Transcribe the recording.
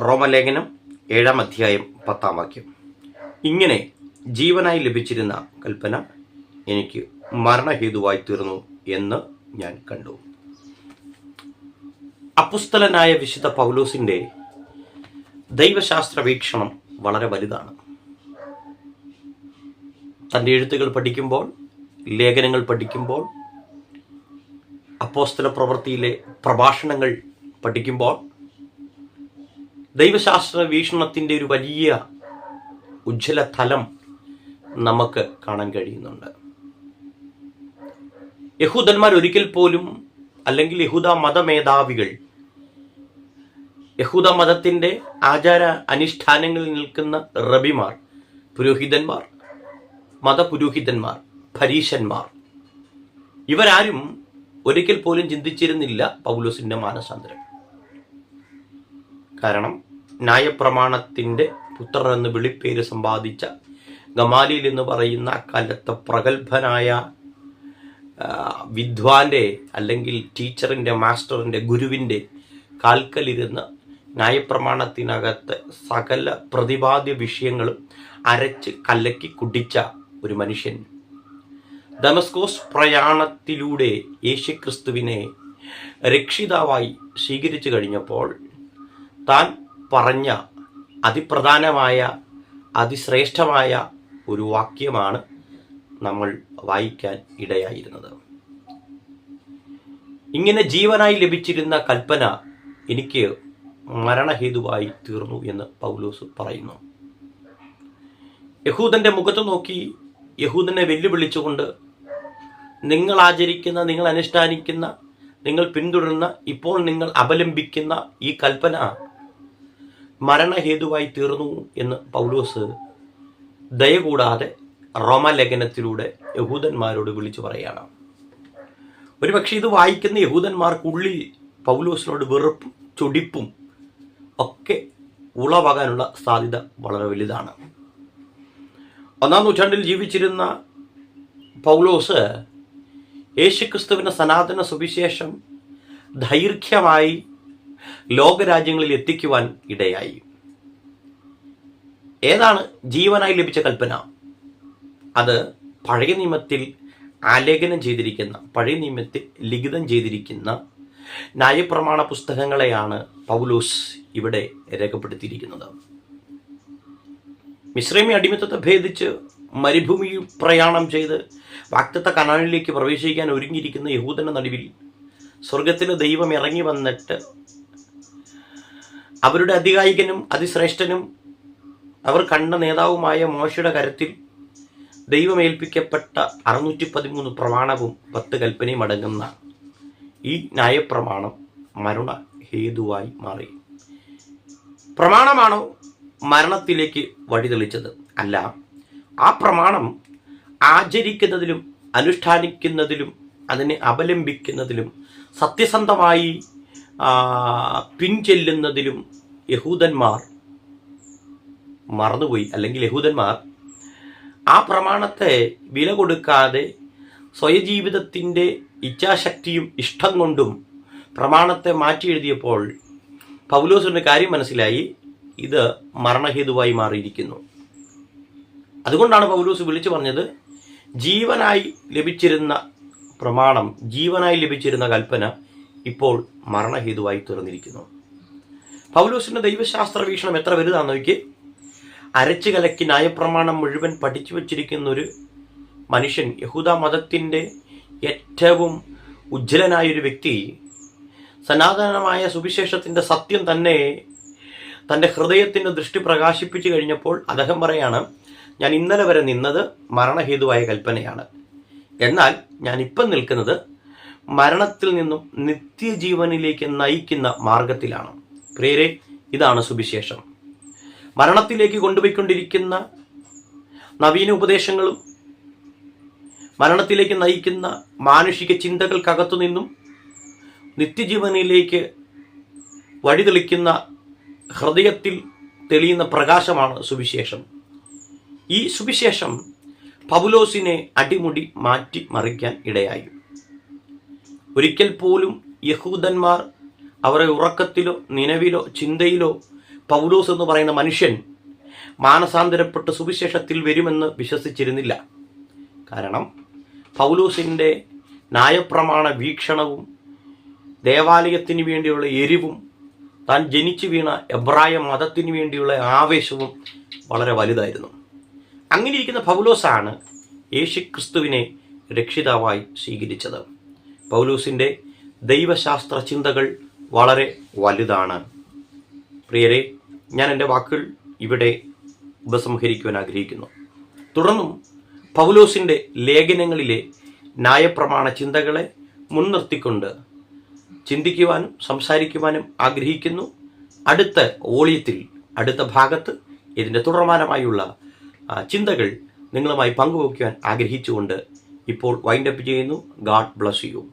റോമലേഖനം ഏഴാം അധ്യായം പത്താം വാക്യം. ഇങ്ങനെ ജീവനായി ലഭിച്ചിരുന്ന കൽപ്പന എനിക്ക് മരണഹേതുവായി തീർന്നു എന്ന് ഞാൻ കണ്ടു. അപ്പുസ്തലനായ വിശുദ്ധ പൗലോസിന്റെ ദൈവശാസ്ത്ര വീക്ഷണം വളരെ വലുതാണ്. തന്റെ എഴുത്തുകൾ പഠിക്കുമ്പോൾ ലേഖനങ്ങൾ പഠിക്കുമ്പോൾ അപ്പോസ്തല പ്രവൃത്തിയിലെ പ്രഭാഷണങ്ങൾ പഠിക്കുമ്പോൾ ദൈവശാസ്ത്ര വീക്ഷണത്തിന്റെ ഒരു വലിയ ഉജ്ജ്വല തലം നമുക്ക് കാണാൻ കഴിയുന്നുണ്ട്. യഹൂദന്മാർ ഒരിക്കൽ പോലും അല്ലെങ്കിൽ യഹൂദ മതമേധാവികൾ യഹൂദ മതത്തിന്റെ ആചാര അനുഷ്ഠാനങ്ങളിൽ നിൽക്കുന്ന റബിമാർ പുരോഹിതന്മാർ മതപുരോഹിതന്മാർ പരീശന്മാർ ഇവരാരും ഒരിക്കൽ പോലും ചിന്തിച്ചിരുന്നില്ല പൗലോസിന്റെ മാനസാന്തരം. കാരണം ന്യായപ്രമാണത്തിന്റെ പുത്രൻ എന്ന് വിളിപ്പേര് സമ്പാദിച്ച ഗമാലിയിൽ എന്ന് പറയുന്ന അക്കാലത്തെ പ്രഗത്ഭനായ വിദ്വാന്റെ അല്ലെങ്കിൽ ടീച്ചറിന്റെ മാസ്റ്ററിന്റെ ഗുരുവിന്റെ കാൽക്കലിരുന്ന് ന്യായപ്രമാണത്തിനകത്ത് സകല പ്രതിപാദ്യ വിഷയങ്ങളും അരച്ച് കലക്കി കുടിച്ച ഒരു മനുഷ്യൻ. ദമസ്കോസ് പ്രയാണത്തിലൂടെ യേശുക്രിസ്തുവിനെ രക്ഷിതാവായി സ്വീകരിച്ചു കഴിഞ്ഞപ്പോൾ താൻ പറഞ്ഞ അതിപ്രധാനമായ അതിശ്രേഷ്ഠമായ ഒരു വാക്യമാണ് നമ്മൾ വായിക്കാൻ ഇടയായിരുന്നത്. ഇങ്ങനെ ജീവനായി ലഭിച്ചിരുന്ന കൽപ്പന എനിക്ക് മരണഹേതുവായി തീർന്നു എന്ന് പൗലോസ് പറയുന്നു. യഹൂദന്റെ മുഖത്ത് നോക്കി യഹൂദനെ വെല്ലുവിളിച്ചുകൊണ്ട് നിങ്ങൾ ആചരിക്കുന്ന നിങ്ങൾ അനുഷ്ഠാനിക്കുന്ന നിങ്ങൾ പിന്തുടരുന്ന ഇപ്പോൾ നിങ്ങൾ അപലംബിക്കുന്ന ഈ കൽപ്പന മരണഹേതുവായി തീർന്നു എന്ന് പൗലോസ് ദയ കൂടാതെ റോമലേഖനത്തിലൂടെ യഹൂദന്മാരോട് വിളിച്ചു പറയാണ് ഒരുപക്ഷെ ഇത് വായിക്കുന്ന യഹൂദന്മാർക്കുള്ളിൽ പൗലോസിനോട് വെറുപ്പും ചൊടിപ്പും ഒക്കെ ഉളവാകാനുള്ള സാധ്യത വളരെ വലുതാണ്. ഒന്നാം നൂറ്റാണ്ടിൽ ജീവിച്ചിരുന്ന പൗലോസ് യേശുക്രിസ്തുവിന്റെ സനാതന സുവിശേഷം ദൈർഘ്യമായി ലോകരാജ്യങ്ങളിൽ എത്തിക്കുവാൻ ഇടയായി. ഏതാണ് ജീവനായി ലഭിച്ച കൽപ്പന? അത് പഴയ നിയമത്തിൽ ആലേഖനം ചെയ്തിരിക്കുന്ന പഴയ നിയമത്തിൽ ലിഖിതം ചെയ്തിരിക്കുന്ന ന്യായപ്രമാണ പുസ്തകങ്ങളെയാണ് പൗലോസ് ഇവിടെ രേഖപ്പെടുത്തിയിരിക്കുന്നത്. മിശ്രമി അടിമത്തത്തെ ഭേദിച്ച് മരുഭൂമിയിൽ പ്രയാണം ചെയ്ത് വാക്തത്വ കനാലിലേക്ക് പ്രവേശിക്കാൻ ഒരുങ്ങിയിരിക്കുന്ന യഹൂദന്റെ നടുവിൽ സ്വർഗത്തിലെ ദൈവം ഇറങ്ങി വന്നിട്ട് അവരുടെ അധികായികനും അതിശ്രേഷ്ഠനും അവർ കണ്ട നേതാവുമായ മോശയുടെ കരത്തിൽ ദൈവമേൽപ്പിക്കപ്പെട്ട അറുന്നൂറ്റി പതിമൂന്ന് പ്രമാണവും പത്ത് കൽപ്പനയും അടങ്ങുന്ന ഈ ന്യായപ്രമാണം മരണ ഹേതുവായി മാറി. പ്രമാണമാണോ മരണത്തിലേക്ക് വഴിതെളിച്ചത്? അല്ല. ആ പ്രമാണം ആചരിക്കുന്നതിലും അനുഷ്ഠാനിക്കുന്നതിലും അതിനെ അപലംബിക്കുന്നതിലും സത്യസന്ധമായി പിൻചെല്ലുന്നതിലും യഹൂദന്മാർ മറന്നുപോയി. അല്ലെങ്കിൽ യഹൂദന്മാർ ആ പ്രമാണത്തെ വില കൊടുക്കാതെ സ്വയജീവിതത്തിന്റെ ഇച്ഛാശക്തിയും ഇഷ്ടം കൊണ്ടും പ്രമാണത്തെ മാറ്റി എഴുതിയപ്പോൾ പൗലോസിന്റെ കാര്യം മനസ്സിലായി. ഇത് മരണഹേതുവായി മാറിയിരിക്കുന്നു. അതുകൊണ്ടാണ് പൗലോസ് വിളിച്ചു പറഞ്ഞത് ജീവനായി ലഭിച്ചിരുന്ന പ്രമാണം ജീവനായി ലഭിച്ചിരുന്ന കൽപ്പന ഇപ്പോൾ മരണഹേതുവായി തീർന്നിരിക്കുന്നു. പൗലോസിന്റെ ദൈവശാസ്ത്ര വീക്ഷണം എത്ര വലുതാണെന്ന് നോക്കി അരച്ചു കലക്കി ന്യായപ്രമാണം മുഴുവൻ പഠിച്ചു വച്ചിരിക്കുന്ന ഒരു മനുഷ്യൻ യഹൂദ മതത്തിന്റെ ഏറ്റവും ഉജ്ജ്വലനായൊരു വ്യക്തി സനാതനമായ സുവിശേഷത്തിന്റെ സത്യം തന്നെ തന്റെ ഹൃദയത്തിന്റെ ദൃഷ്ടി പ്രകാശിപ്പിച്ചു കഴിഞ്ഞപ്പോൾ അദ്ദേഹം പറയാണ് ഞാൻ ഇന്നലെ വരെ നിന്നത് മരണഹേതുവായ കൽപ്പനയാണ്. എന്നാൽ ഞാൻ ഇപ്പം നിൽക്കുന്നത് മരണത്തിൽ നിന്നും നിത്യജീവനിലേക്ക് നയിക്കുന്ന മാർഗത്തിലാണ് പ്രിയരെ ഇതാണ് സുവിശേഷം. മരണത്തിലേക്ക് കൊണ്ടുപോയിക്കൊണ്ടിരിക്കുന്ന നവീന ഉപദേശങ്ങളും മരണത്തിലേക്ക് നയിക്കുന്ന മാനുഷിക ചിന്തകൾക്കകത്തു നിന്നും നിത്യജീവനിലേക്ക് വഴിതെളിക്കുന്ന ഹൃദയത്തിൽ തെളിയുന്ന പ്രകാശമാണ് സുവിശേഷം. ഈ സുവിശേഷം പൗലോസിനെ അടിമുടി മാറ്റി മറിക്കാൻ ഇടയായി. ഒരിക്കൽ പോലും യഹൂദന്മാർ അവരെ ഉറക്കത്തിലോ നിലവിലോ ചിന്തയിലോ പൗലോസ് എന്ന് പറയുന്ന മനുഷ്യൻ മാനസാന്തരപ്പെട്ട് സുവിശേഷത്തിൽ വരുമെന്ന് വിശ്വസിച്ചിരുന്നില്ല. കാരണം പൗലോസിന്റെ ന്യായപ്രമാണ വീക്ഷണവും ദേവാലയത്തിന് വേണ്ടിയുള്ള എരിവും താൻ ജനിച്ചു വീണ എബ്രായ മതത്തിന് വേണ്ടിയുള്ള ആവേശവും വളരെ വലുതായിരുന്നു. അങ്ങനെയിരിക്കുന്ന പൗലോസാണ് യേശു ക്രിസ്തുവിനെ രക്ഷിതാവായി സ്വീകരിച്ചത്. പൗലോസിന്റെ ദൈവശാസ്ത്ര ചിന്തകൾ വളരെ വലുതാണ്. പ്രിയരെ ഞാൻ എന്റെ വാക്കുകൾ ഇവിടെ ഉപസംഹരിക്കുവാൻ ആഗ്രഹിക്കുന്നു. തുടർന്നും പൗലോസിന്റെ ലേഖനങ്ങളിലെ ന്യായപ്രമാണ ചിന്തകളെ മുൻനിർത്തിക്കൊണ്ട് ചിന്തിക്കുവാനും സംസാരിക്കുവാനും ആഗ്രഹിക്കുന്നു. അടുത്ത ഓളിയത്തിൽ അടുത്ത ഭാഗത്ത് ഇതിന്റെ തുടർമാനമായുള്ള ചിന്തകൾ നിങ്ങളുമായി പങ്കുവയ്ക്കുവാൻ ആഗ്രഹിച്ചുകൊണ്ട് ഇപ്പോൾ വൈൻഡപ്പ് ചെയ്യുന്നു. God bless you